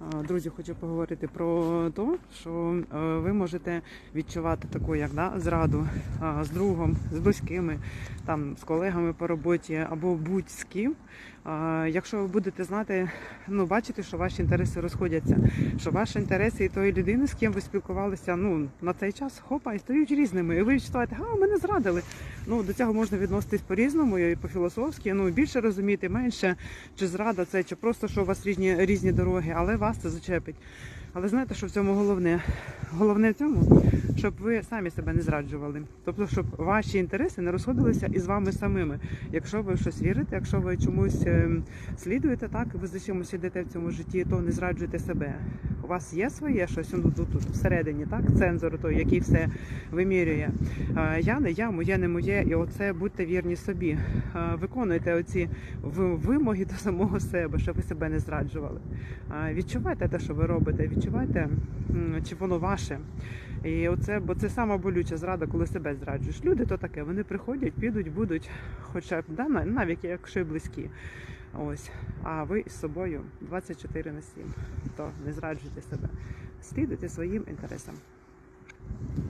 Друзі, хочу поговорити про те, що е, ви можете відчувати таку, як да, зраду з другом, з близькими, там з колегами по роботі або будь з ким. Якщо ви будете знати, ну бачити, що ваші інтереси розходяться, що ваші інтереси і тої людини, з ким ви спілкувалися, ну на цей час хопа і стають різними. І ви відчуваєте, а мене зрадили. Ну до цього можна відноситись по-різному і по-філософськи. Ну більше розуміти, менше чи зрада це, чи просто що у вас різні різні дороги, але вас це зачепить. Але знаєте, що в цьому головне? Головне в цьому, щоб ви самі себе не зраджували. Тобто, щоб ваші інтереси не розходилися із вами самими. Якщо ви щось вірите, якщо ви чомусь е, слідуєте, так ви за чимось ідете в цьому житті, то не зраджуйте себе. У вас є своє щось ну, тут, тут всередині, так цензор той, який все вимірює. Е, Я не я, моє не моє, і оце будьте вірні собі. Е, Виконуйте оці вимоги до самого себе, щоб ви себе не зраджували. Е, Відчувайте те, що ви робите, відчувайте, чи воно ваше. І оце, бо це сама болюча зрада, коли себе зраджуєш. Люди то таке, вони приходять, підуть, будуть, хоча б да, навіть якщо й близькі. Ось, а ви з собою 24 на 7. То не зраджуйте себе. Слідуйте своїм інтересам.